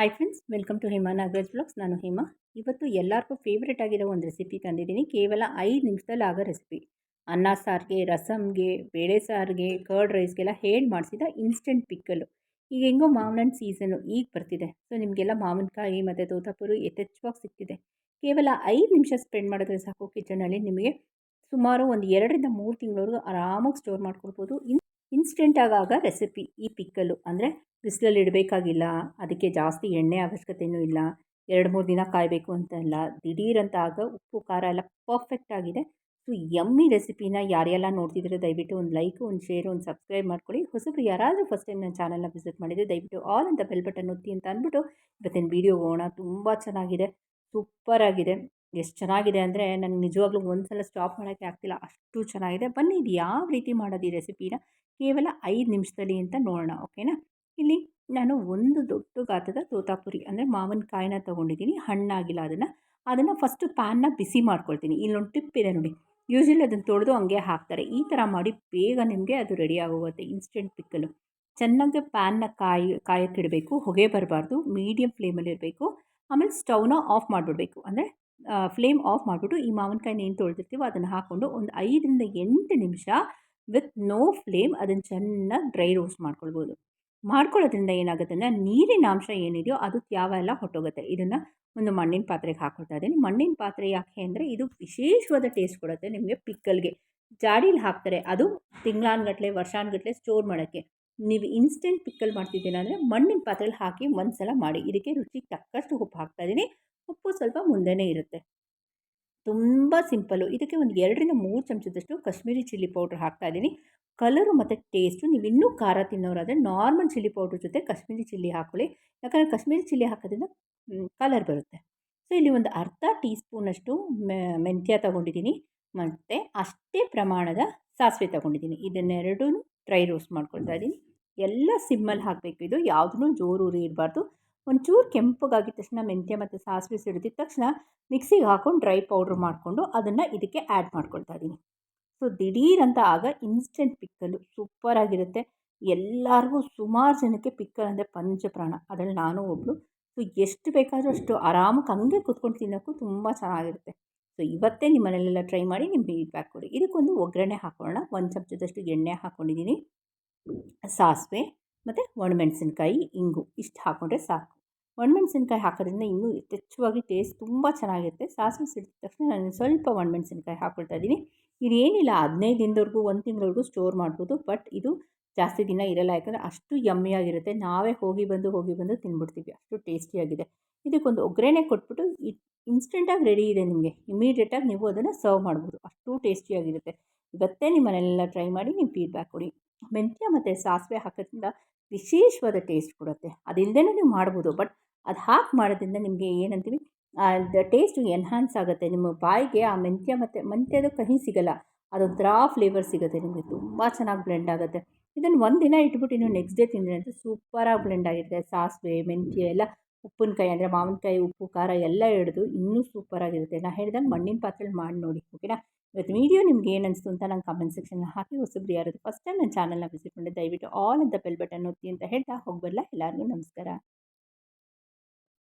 Hi friends welcome to Hema Nagaraj blogs ನಾನು ಹೇಮಾ. ಇವತ್ತು ಎಲ್ಲರಿಗೂ ಫೇವ್ರೇಟ್ ಆಗಿರೋ ಒಂದು ರೆಸಿಪಿ ತಂದಿದ್ದೀನಿ. ಕೇವಲ ಐದು ನಿಮಿಷದಲ್ಲಿ ಆಗೋ ರೆಸಿಪಿ ಅನ್ನ ಸಾರಿಗೆ ರಸಮ್ಗೆ ಬೇಳೆ ಸಾರಿಗೆ ಕರ್ಡ್ ರೈಸ್ಗೆಲ್ಲ ಹೇಳಿ ಮಾಡಿಸಿದ ಇನ್ಸ್ಟೆಂಟ್ ಪಿಕ್ಕಲು ಈಗ ಹೆಂಗೋ ಮಾವಿನ ಸೀಸನು ಈಗ ಬರ್ತಿದೆ. ಸೊ ನಿಮಗೆಲ್ಲ ಮಾವಿನಕಾಯಿ ಮತ್ತು ತೋತಾಪುರಿ ಯಥೇಚ್ಛವಾಗಿ ಸಿಗ್ತಿದೆ. ಕೇವಲ ಐದು ನಿಮಿಷ ಸ್ಪೆಂಡ್ ಮಾಡಿದ್ರೆ ಸಾಕು ಕಿಚನಲ್ಲಿ ನಿಮಗೆ ಸುಮಾರು ಒಂದು ಎರಡರಿಂದ ಮೂರು ತಿಂಗಳವರೆಗೂ ಆರಾಮಾಗಿ ಸ್ಟೋರ್ ಮಾಡ್ಕೊಳ್ಬೋದು. ಇನ್ ಇನ್ಸ್ಟೆಂಟಾಗಿ ಆಗ ರೆಸಿಪಿ ಈ ಪಿಕ್ಕಲು ಅಂದರೆ ಬಿಸಿಲಲ್ಲಿ ಇಡಬೇಕಾಗಿಲ್ಲ, ಅದಕ್ಕೆ ಜಾಸ್ತಿ ಎಣ್ಣೆ ಅವಶ್ಯಕತೆಯೂ ಇಲ್ಲ, ಎರಡು ಮೂರು ದಿನ ಕಾಯಬೇಕು ಅಂತ ಅಲ್ಲ ದಿಢೀರಂತ ಆಗ ಉಪ್ಪು, ಖಾರ ಎಲ್ಲ ಪರ್ಫೆಕ್ಟ್ ಆಗಿದೆ. ಸೊ ಯಮ್ಮಿ ರೆಸಿಪಿನ ಯಾರೆಲ್ಲ ನೋಡ್ತಿದ್ರೆ ದಯವಿಟ್ಟು ಒಂದು ಲೈಕ್ ಒಂದು ಶೇರ್ ಒಂದು ಸಬ್ಸ್ಕ್ರೈಬ್ ಮಾಡ್ಕೊಳ್ಳಿ. ಹೊಸಬ್ರು ಯಾರಾದರೂ ಫಸ್ಟ್ ಟೈಮ್ ನನ್ನ ಚಾನಲ್ನ ವಿಸಿಟ್ ಮಾಡಿದರೆ ದಯವಿಟ್ಟು ಆಲ್ ಅಂತ ಬೆಲ್ ಬಟನ್ ಒತ್ತಿ ಅಂತ ಅಂದ್ಬಿಟ್ಟು ಇವತ್ತಿನ ವೀಡಿಯೋ ಹೋಗೋಣ ತುಂಬ ಚೆನ್ನಾಗಿದೆ ಸೂಪರ್ ಆಗಿದೆ. ಎಷ್ಟು ಚೆನ್ನಾಗಿದೆ ಅಂದರೆ ನನಗೆ ನಿಜವಾಗ್ಲೂ ಒಂದು ಸಲ ಸ್ಟಾಪ್ ಮಾಡೋಕ್ಕೆ ಆಗ್ತಿಲ್ಲ. ಅಷ್ಟು ಚೆನ್ನಾಗಿದೆ. ಬನ್ನಿ ಇದು ಯಾವ ರೀತಿ ಮಾಡೋದು ಈ ರೆಸಿಪಿನ ಕೇವಲ ಐದು ನಿಮಿಷದಲ್ಲಿ ಅಂತ ನೋಡೋಣ ಓಕೆನಾ ಇಲ್ಲಿ ನಾನು ಒಂದು ದೊಡ್ಡ ಗಾತ್ರದ ತೋತಾಪುರಿ ಅಂದರೆ ಮಾವಿನಕಾಯಿನ ತೊಗೊಂಡಿದ್ದೀನಿ, ಹಣ್ಣಾಗಿಲ್ಲ ಅದನ್ನು. ಅದನ್ನು ಫಸ್ಟು ಪ್ಯಾನ್ನ ಬಿಸಿ ಮಾಡ್ಕೊಳ್ತೀನಿ. ಇಲ್ಲೊಂದು ಟಿಪ್ ಇದೆ ನೋಡಿ. ಯೂಶ್ವಲಿ ಅದನ್ನು ತೊಳೆದು ಹಂಗೆ ಹಾಕ್ತಾರೆ. ಈ ಥರ ಮಾಡಿ ಬೇಗ ನಿಮಗೆ ಅದು ರೆಡಿ ಆಗೋಗುತ್ತೆ ಇನ್ಸ್ಟೆಂಟ್ ಪಿಕ್ಕಲು ಚೆನ್ನಾಗಿ ಪ್ಯಾನ್ನ ಕಾಯಿ ಕಾಯಕ್ಕಿಡಬೇಕು ಹೊಗೆ ಬರಬಾರ್ದು ಮೀಡಿಯಮ್ ಫ್ಲೇಮಲ್ಲಿ ಇರಬೇಕು ಆಮೇಲೆ ಸ್ಟವ್ನ ಆಫ್ ಮಾಡಿಬಿಡ್ಬೇಕು. ಅಂದರೆ ಫ್ಲೇಮ್ ಆಫ್ ಮಾಡಿಬಿಟ್ಟು ಈ ಮಾವಿನಕಾಯಿನ ಏನು ತೊಳೆದಿರ್ತೀವೋ ಅದನ್ನು ಹಾಕ್ಕೊಂಡು ಒಂದು ಐದರಿಂದ ಎಂಟು ನಿಮಿಷ ವಿತ್ ನೋ ಫ್ಲೇಮ್ ಅದನ್ನು ಚೆನ್ನಾಗಿ ಡ್ರೈ ರೋಸ್ಟ್ ಮಾಡ್ಕೊಳ್ಬೋದು. ಮಾಡ್ಕೊಳ್ಳೋದ್ರಿಂದ ಏನಾಗುತ್ತೆ ಅಂದರೆ ನೀರಿನ ಅಂಶ ಏನಿದೆಯೋ ಅದು ತ್ಯಾವ ಎಲ್ಲ ಹೊಟ್ಟೋಗುತ್ತೆ ಇದನ್ನು ಒಂದು ಮಣ್ಣಿನ ಪಾತ್ರೆಗೆ ಹಾಕ್ಕೊಳ್ತಾ ಇದ್ದೀನಿ. ಮಣ್ಣಿನ ಪಾತ್ರೆ ಯಾಕೆ ಅಂದರೆ ಇದು ವಿಶೇಷವಾದ ಟೇಸ್ಟ್ ಕೊಡುತ್ತೆ ನಿಮಗೆ ಪಿಕ್ಕಲ್ಗೆ. ಜಾಡೀಲಿ ಹಾಕ್ತಾರೆ, ಅದು ತಿಂಗಳಾನ್ಗಟ್ಲೆ, ವರ್ಷಾನ್ಗಟ್ಲೆ ಸ್ಟೋರ್ ಮಾಡೋಕ್ಕೆ. ನೀವು ಇನ್ಸ್ಟೆಂಟ್ ಪಿಕ್ಕಲ್ ಮಾಡ್ತಿದ್ದೀರಾ ಅಂದರೆ ಮಣ್ಣಿನ ಪಾತ್ರೆಯಲ್ಲಿ ಹಾಕಿ ಒಂದು ಸಲ ಮಾಡಿ. ಇದಕ್ಕೆ ರುಚಿಗೆ ತಕ್ಕಷ್ಟು ಉಪ್ಪು ಹಾಕ್ತಾ ಇದ್ದೀನಿ. ಉಪ್ಪು ಸ್ವಲ್ಪ ಮುಂದೆನೇ ಇರುತ್ತೆ. ತುಂಬ ಸಿಂಪಲ್ಲು ಇದಕ್ಕೆ ಒಂದು ಎರಡರಿಂದ ಮೂರು ಚಮಚದಷ್ಟು ಕಾಶ್ಮೀರಿ ಚಿಲ್ಲಿ ಪೌಡ್ರ್ ಹಾಕ್ತಾಯಿದ್ದೀನಿ ಕಲರು ಮತ್ತು ಟೇಸ್ಟು ನೀವು ಇನ್ನೂ ಖಾರ ತಿನ್ನೋರಾದರೆ ನಾರ್ಮಲ್ ಚಿಲ್ಲಿ ಪೌಡ್ರ್ ಜೊತೆ ಕಾಶ್ಮೀರಿ ಚಿಲ್ಲಿ ಹಾಕೊಳ್ಳಿ. ಯಾಕಂದರೆ ಕಾಶ್ಮೀರಿ ಚಿಲ್ಲಿ ಹಾಕೋದ್ರಿಂದ ಕಲರ್ ಬರುತ್ತೆ. ಸೊ ಇಲ್ಲಿ ಒಂದು ಅರ್ಧ ಟೀ ಸ್ಪೂನಷ್ಟು ಮೆಂತ್ಯ ತೊಗೊಂಡಿದ್ದೀನಿ. ಮತ್ತು ಅಷ್ಟೇ ಪ್ರಮಾಣದ ಸಾಸಿವೆ ತೊಗೊಂಡಿದ್ದೀನಿ. ಇದನ್ನೆರಡೂ ಡ್ರೈ ರೋಸ್ಟ್ ಮಾಡ್ಕೊಳ್ತಾ ಇದ್ದೀನಿ. ಎಲ್ಲ ಸಿಮ್ಮಲ್ಲಿ ಹಾಕಬೇಕು. ಇದು ಯಾವುದೂ ಜೋರು ಉರಿ ಇರಬಾರ್ದು. ಒಂಚೂರು ಕೆಂಪಗಾಗಿದ ತಕ್ಷಣ ಮೆಂತ್ಯ ಮತ್ತು ಸಾಸಿವೆ ಸಿಡಿದ ತಕ್ಷಣ ಮಿಕ್ಸಿಗೆ ಹಾಕೊಂಡು ಡ್ರೈ ಪೌಡ್ರ್ ಮಾಡಿಕೊಂಡು ಅದನ್ನು ಇದಕ್ಕೆ ಆ್ಯಡ್ ಮಾಡ್ಕೊಳ್ತಾ ಇದ್ದೀನಿ. ಸೊ ದಿಢೀರಂತ ಆಗ ಇನ್ಸ್ಟೆಂಟ್ ಪಿಕ್ಕಲು ಸೂಪರಾಗಿರುತ್ತೆ ಎಲ್ಲರಿಗೂ ಸುಮಾರು ಜನಕ್ಕೆ ಪಿಕ್ಕಲ್ ಅಂದರೆ ಪಂಚಪ್ರಾಣ. ಅದರಲ್ಲಿ ನಾನು ಒಬ್ಬಳು ಸೊ ಎಷ್ಟು ಬೇಕಾದರೂ ಅಷ್ಟು ಆರಾಮಾಗಿ ಹಂಗೆ ಕೂತ್ಕೊಂಡು ತಿನ್ನೋಕ್ಕೂ ತುಂಬ ಚೆನ್ನಾಗಿರುತ್ತೆ. ಸೊ ಇವತ್ತೇ ನಿಮ್ಮ ಮನೆಯಲ್ಲೆಲ್ಲ ಟ್ರೈ ಮಾಡಿ ನಿಮ್ಮ ಫೀಡ್ಬ್ಯಾಕ್ ಕೊಡಿ. ಇದಕ್ಕೊಂದು ಒಗ್ಗರಣೆ ಹಾಕೋಣ ಒಂದು ಚಮಚದಷ್ಟು ಎಣ್ಣೆ ಹಾಕ್ಕೊಂಡಿದ್ದೀನಿ ಸಾಸಿವೆ ಮತ್ತು ಒಣಮೆಣಸಿನ್ಕಾಯಿ, ಇಂಗು ಇಷ್ಟು ಹಾಕ್ಕೊಂಡ್ರೆ ಸಾಕು. ಒಣಮೆಣಸಿನ್ಕಾಯಿ ಹಾಕೋದ್ರಿಂದ ಇನ್ನೂ ಯಥೇಚ್ಛವಾಗಿ ಟೇಸ್ಟ್ ತುಂಬ ಚೆನ್ನಾಗಿರುತ್ತೆ. ಸಾಸಿವೆ ಸಿಡಿದ ತಕ್ಷಣ ನಾನು ಸ್ವಲ್ಪ ಒಣಮೆಣಸಿನ್ಕಾಯಿ ಹಾಕ್ಕೊಳ್ತಾ ಇದ್ದೀನಿ. ಇದೇನಿಲ್ಲ, ಹದಿನೈದು ದಿನದವರೆಗೂ, ಒಂದು ತಿಂಗಳವರೆಗೂ ಸ್ಟೋರ್ ಮಾಡ್ಬೋದು ಬಟ್ ಇದು ಜಾಸ್ತಿ ದಿನ ಇರಲ್ಲ, ಯಾಕಂದರೆ ಅಷ್ಟು ಯಮ್ಮಿಯಾಗಿರುತ್ತೆ ನಾವೇ ಹೋಗಿ ಬಂದು ಹೋಗಿ ಬಂದು ತಿನ್ಬಿಡ್ತೀವಿ. ಅಷ್ಟು ಟೇಸ್ಟಿಯಾಗಿದೆ ಇದಕ್ಕೊಂದು ಒಗ್ಗರಣೆ ಕೊಟ್ಬಿಟ್ಟು ಇನ್ಸ್ಟೆಂಟಾಗಿ ರೆಡಿ ಇದೆ ನಿಮಗೆ. ಇಮಿಡಿಯೇಟಾಗಿ ನೀವು ಅದನ್ನು ಸರ್ವ್ ಮಾಡ್ಬೋದು. ಅಷ್ಟು ಟೇಸ್ಟಿಯಾಗಿರುತ್ತೆ ಇವತ್ತೇ ನಿಮ್ಮ ಮನೆಯಲ್ಲೆಲ್ಲ ಟ್ರೈ ಮಾಡಿ ನೀವು ಫೀಡ್ಬ್ಯಾಕ್ ಕೊಡಿ. ಮೆಂತ್ಯ ಮತ್ತು ಸಾಸಿವೆ ಹಾಕೋದ್ರಿಂದ ವಿಶೇಷವಾದ ಟೇಸ್ಟ್ ಕೊಡುತ್ತೆ. ಅದಿಲ್ಲದೇ ನೀವು ಮಾಡ್ಬೋದು ಬಟ್ ಅದು ಹಾಕಿ ಮಾಡೋದ್ರಿಂದ ನಿಮಗೆ ಏನಂತೀವಿ? ಟೇಸ್ಟು ಎನ್ಹಾನ್ಸ್ ಆಗುತ್ತೆ. ನಿಮ್ಮ ಬಾಯಿಗೆ ಆ ಮೆಂತ್ಯ ಮತ್ತು, ಮೆಂತ್ಯದ ಕಹಿ ಸಿಗಲ್ಲ. ಅದೊಂಥರ ಫ್ಲೇವರ್ ಸಿಗುತ್ತೆ ನಿಮಗೆ. ತುಂಬ ಚೆನ್ನಾಗಿ ಬ್ಲೆಂಡ್ ಆಗುತ್ತೆ. ಇದನ್ನು ಒಂದು ದಿನ ಇಟ್ಬಿಟ್ಟು ನೀವು ನೆಕ್ಸ್ಟ್ ಡೇ ತಿಂದರೆ ಅಂದರೆ ಸೂಪರಾಗಿ ಬ್ಲೆಂಡ್ ಆಗಿರುತ್ತೆ. ಸಾಸಿವೆ, ಮೆಂತ್ಯ ಎಲ್ಲ, ಉಪ್ಪಿನಕಾಯಿ ಅಂದರೆ ಮಾವಿನಕಾಯಿ, ಉಪ್ಪು, ಖಾರ ಎಲ್ಲ ಹಿಡಿದು ಇನ್ನೂ ಸೂಪರಾಗಿರುತ್ತೆ ನಾನು ಹೇಳ್ದಂಗೆ ಮಣ್ಣಿನ ಪಾತ್ರೆಯಲ್ಲಿ ಮಾಡಿ ನೋಡಿ ಓಕೆನಾ ಇವತ್ತು ವೀಡಿಯೋ ನಿಮ್ಗೆ ಏನು ಅನಿಸ್ತು ಅಂತ ನಂಗೆ ಕಮೆಂಟ್ ಸೆಕ್ಷನ್ ಹಾಕಿ ಹೊಸಬ್ರು ಯಾರು ಫಸ್ಟ್ ಟೈಮ್ ನನ್ನ ಚಾನಲ್ನ ವಿಸಿಟ್ ಮಾಡಿ ದಯವಿಟ್ಟು ಆಲ್ ಅಂತ ಬೆಲ್ ಬಟನ್ ಒತ್ತಿ ಅಂತ ಹೇಳ್ತಾ ಹೋಗ್ಬರಲ್ಲ ಎಲ್ಲರಿಗೂ ನಮಸ್ಕಾರ.